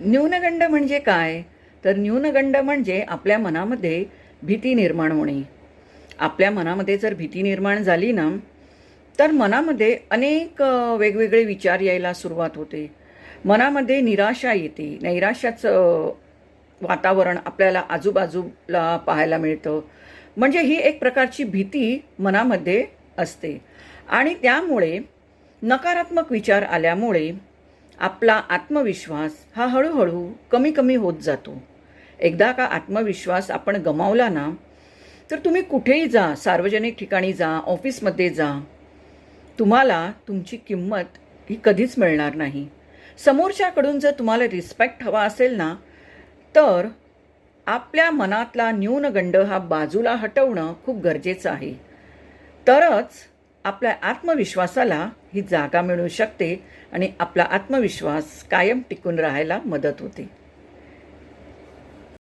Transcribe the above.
न्यूनगंड म्हणजे काय? तर न्यूनगंड म्हणजे आपल्या मनामध्ये भीती निर्माण होणे. आपल्या मनामध्ये जर भीती निर्माण झाली ना तर मनामध्ये अनेक वेगवेगळे विचार यायला सुरुवात होते. मनामध्ये निराशा येते. नैराश्याचं वातावरण आपल्याला आजूबाजूला पाहायला मिळतं. म्हणजे ही एक प्रकारची भीती मनामध्ये असते. आणि त्यामुळे नकारात्मक विचार आल्यामुळे आपला आत्मविश्वास हा हळूहळू कमी कमी होत जातो. एकदा का आत्मविश्वास आपण गमावला ना तर तुम्ही कुठेही जा सार्वजनिक ठिकाणी जा ऑफिसमध्ये जा तुम्हाला तुमची किंमत ही कधीच मिळणार नाही. समोरच्याकडून जर तुम्हाला रिस्पेक्ट हवा असेल ना तर आपल्या मनातला न्यूनगंड हा बाजूला हटवणं खूप गरजेचं आहे. तरच आपल्या आत्मविश्वासाला ही जागा मिळू शकते आणि आपला आत्मविश्वास कायम टिकून राहायला मदत होते.